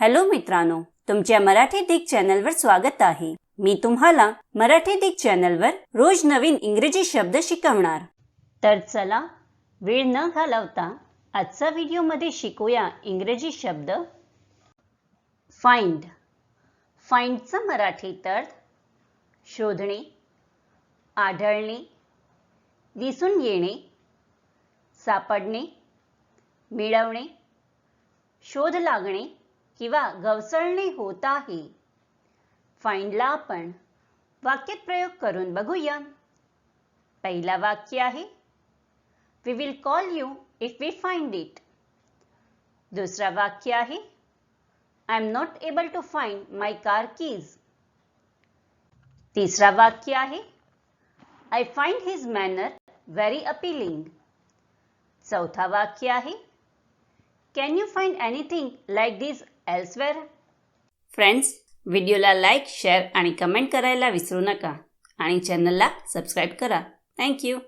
Hello मित्रांनो तुमच्या मराठी दिग चॅनलवर स्वागत आहे. मी तुम्हाला मराठी दिग चॅनलवर रोज नवीन इंग्रजी शब्द शिकवणार. तर चला वेळ न घालवता आजचा व्हिडिओमध्ये शिकूया इंग्रजी शब्द. फाइंड फाइंडचं मराठी तर शोधणे आढळणे दिसून येणे सापडणे मिळवणे शोध लागणे किंवा गवसळणे होत आहे. फाइंडला आपण वाक्यात प्रयोग करून बघूया. पहिला वाक्य आहे we will call you if we find it दुसरा वाक्य आहे I am not able to find my car keys तिसरा वाक्य आहे I find his manner very appealing चौथा वाक्य आहे can you find anything like this elsewhere friends व्हिडिओला लाईक शेअर आणि कमेंट करायला विसरू नका. आणि चॅनलला सबस्क्राईब करा. थँक्यू